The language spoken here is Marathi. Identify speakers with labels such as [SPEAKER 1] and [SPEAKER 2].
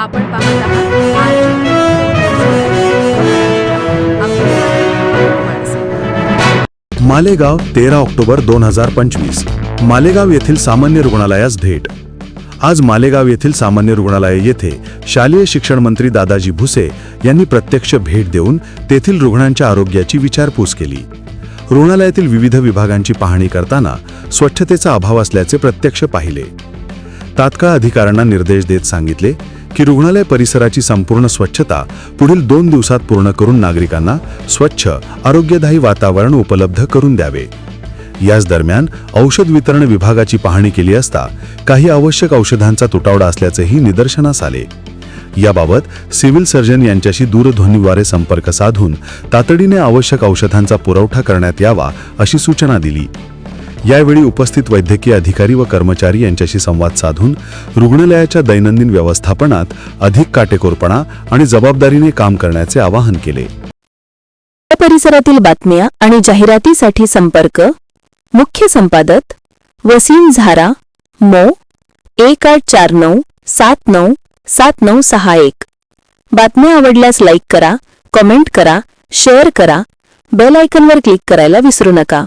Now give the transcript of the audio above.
[SPEAKER 1] आपण पाहत आहात.
[SPEAKER 2] मालेगाव तेरा ऑक्टोबर दोन हजार पंचवीस. मालेगाव येथील सामान्य रुग्णालयास भेट. आज मालेगाव येथील सामान्य रुग्णालय येथे शालेय शिक्षण मंत्री दादाजी भुसे यांनी प्रत्यक्ष भेट देऊन तेथील रुग्णांच्या आरोग्याची विचारपूस केली. रुग्णालयातील विविध विभागांची पाहणी करताना स्वच्छतेचा अभाव असल्याचे प्रत्यक्ष पाहिले. तात्काळ अधिकाऱ्यांना निर्देश देत सांगितले की रुग्णालय परिसराची संपूर्ण स्वच्छता पुढील दोन दिवसात पूर्ण करून नागरिकांना स्वच्छ आरोग्यदायी वातावरण उपलब्ध करून द्यावे. याच दरम्यान औषध वितरण विभागाची पाहणी केली असता काही आवश्यक औषधांचा तुटवडा असल्याचेही निदर्शनास आले. याबाबत सिव्हिल सर्जन यांच्याशी दूरध्वनीद्वारे संपर्क साधून तातडीने आवश्यक औषधांचा पुरवठा करण्यात यावा अशी सूचना दिली. यावेळी उपस्थित वैद्यकीय अधिकारी व कर्मचारी यांच्याशी संवाद साधून रुग्णालयाच्या दैनंदिन व्यवस्थापनात अधिक काटेकोरपणा आणि जबाबदारीने काम करण्याचे आवाहन केले.
[SPEAKER 3] या परिसरातील बातम्या आणि जाहिरातीसाठी संपर्क मुख्य संपादक वसीम झारा मो. एक आठ चार नऊ सात नऊ सात नऊ सहा एक. बातम्या आवडल्यास लाईक करा कमेंट करा शेअर करा बेल आयकनवर क्लिक करायला विसरू नका.